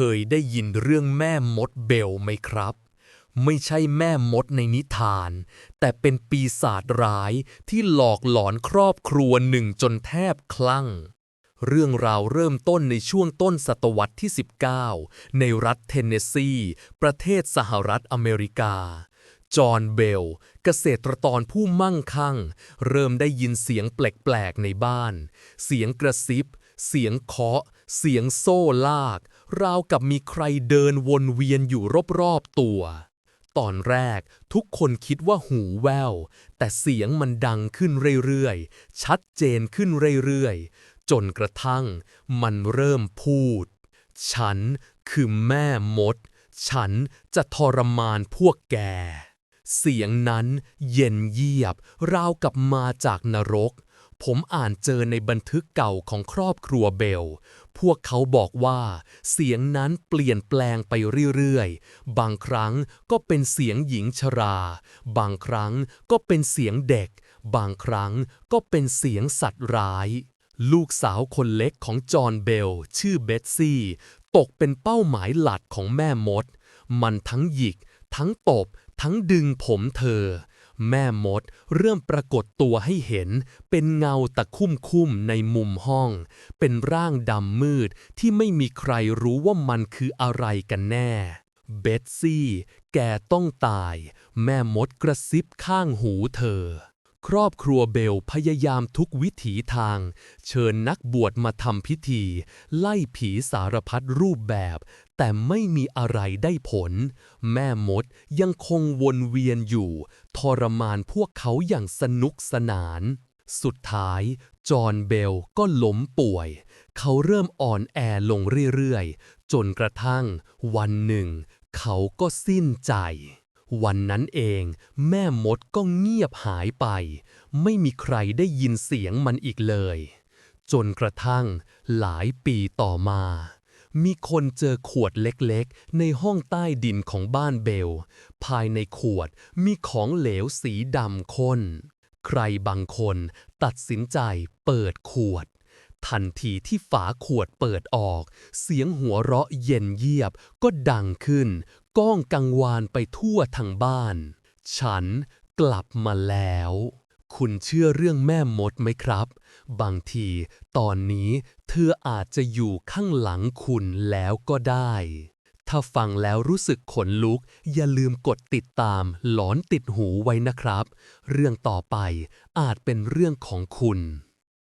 เคยได้ยินเรื่องแม่มดเบลไหมครับ ไม่ใช่แม่มดในนิทาน แต่เป็นปีศาจร้ายที่หลอกหลอนครอบครัวหนึ่งจนแทบคลั่ง เรื่องราวเริ่มต้นในช่วงต้นศตวรรษที่ 19 ในรัฐเทนเนสซี ประเทศสหรัฐอเมริกาจอห์นเบล เกษตรกรผู้มั่งคั่ง เริ่มได้ยินเสียงแปลกๆในบ้าน เสียงกระซิบ เสียงเคาะ เสียงโซ่ลาก ราวกับมีใครเดินวนเวียนอยู่รอบๆตัว ตอนแรกทุกคนคิดว่าหูแว่วแต่เสียงมันดังขึ้นเรื่อยๆ ชัดเจนขึ้นเรื่อยๆ จนกระทั่งมันเริ่มพูด ฉันคือแม่มด ฉันจะทรมานพวกแก เสียงนั้นเย็นเยียบ ราวกับมาจากนรก ผมอ่านเจอในบันทึกเก่าของครอบครัวเบล พวกเขาบอกว่า เสียงนั้นเปลี่ยนแปลงไปเรื่อยๆ บางครั้งก็เป็นเสียงหญิงชรา บางครั้งก็เป็นเสียงเด็ก บางครั้งก็เป็นเสียงสัตว์ร้าย ลูกสาวคนเล็กของจอห์นเบล ชื่อเบตซี่ ตกเป็นเป้าหมายหลักของแม่มด มันทั้งหยิก ทั้งตบ ทั้งดึงผมเธอ แม่มดเริ่มปรากฏตัวให้เห็น เป็นเงาตะคุ่มคุ่มในมุมห้อง เป็นร่างดำมืดที่ไม่มีใครรู้ว่ามันคืออะไรกันแน่ เบตซี่ แกต้องตาย แม่มดกระซิบข้างหูเธอ ครอบครัวเบลพยายามทุกวิถีทาง เชิญนักบวชมาทำพิธี ไล่ผีสารพัดรูปแบบ แต่ไม่มีอะไรได้ผล แม่มดยังคงวนเวียนอยู่ ทรมานพวกเขาอย่างสนุกสนาน สุดท้าย จอห์นเบลก็ล้มป่วย เขาเริ่มอ่อนแอลงเรื่อยๆ จนกระทั่ง วันหนึ่ง เขาก็สิ้นใจ วันนั้นเอง แม่มดก็เงียบหายไป ไม่มีใครได้ยินเสียงมันอีกเลย จนกระทั่งหลายปีต่อมา มีคนเจอขวดเล็กๆ ในห้องใต้ดินของบ้านเบล ภายในขวดมีของเหลวสีดำข้น ใครบางคนตัดสินใจเปิดขวดทันทีที่ฝาขวดเปิดออก เสียงหัวเราะเย็นเยียบก็ดังขึ้น ก้องกังวานไปทั่วทั้งบ้าน ฉันกลับมาแล้ว คุณเชื่อเรื่องแม่มดไหมครับ บางทีตอนนี้เธออาจจะอยู่ข้างหลังคุณแล้วก็ได้ ถ้าฟังแล้วรู้สึกขนลุก อย่าลืมกดติดตามหลอนติดหูไว้นะครับ เรื่องต่อไปอาจเป็นเรื่องของคุณ